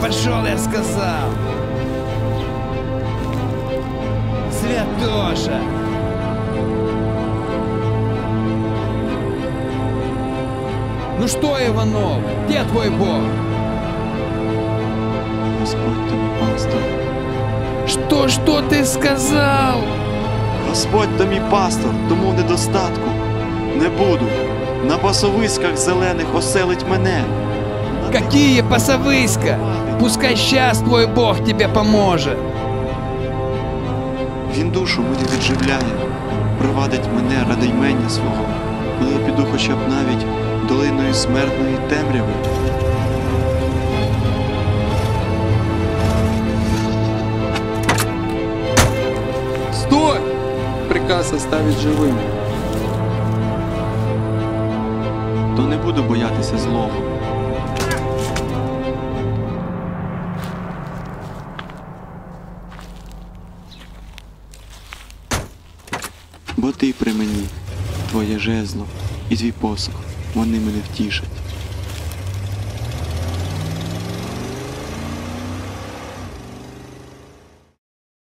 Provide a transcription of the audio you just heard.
пошел, я сказал. Святоша. Ну что, Иванов, где твой бог? Господь тобі пастор. Что, что ты сказал? Господь то мій пастор, тому недостатку не буду. На пасовиськах зелених оселить мене. Какие пасовыська? Пускай сейчас твой бог тебе поможет. Він душу мою відживляє, провадить мене ради ймення свого, коли я піду хоча б навіть долиною смертної темряви. Стой! Приказ оставить живым. То не буду боятися злого. Бо ти при мені, твоє жезло і твій посох, вони мене втішать.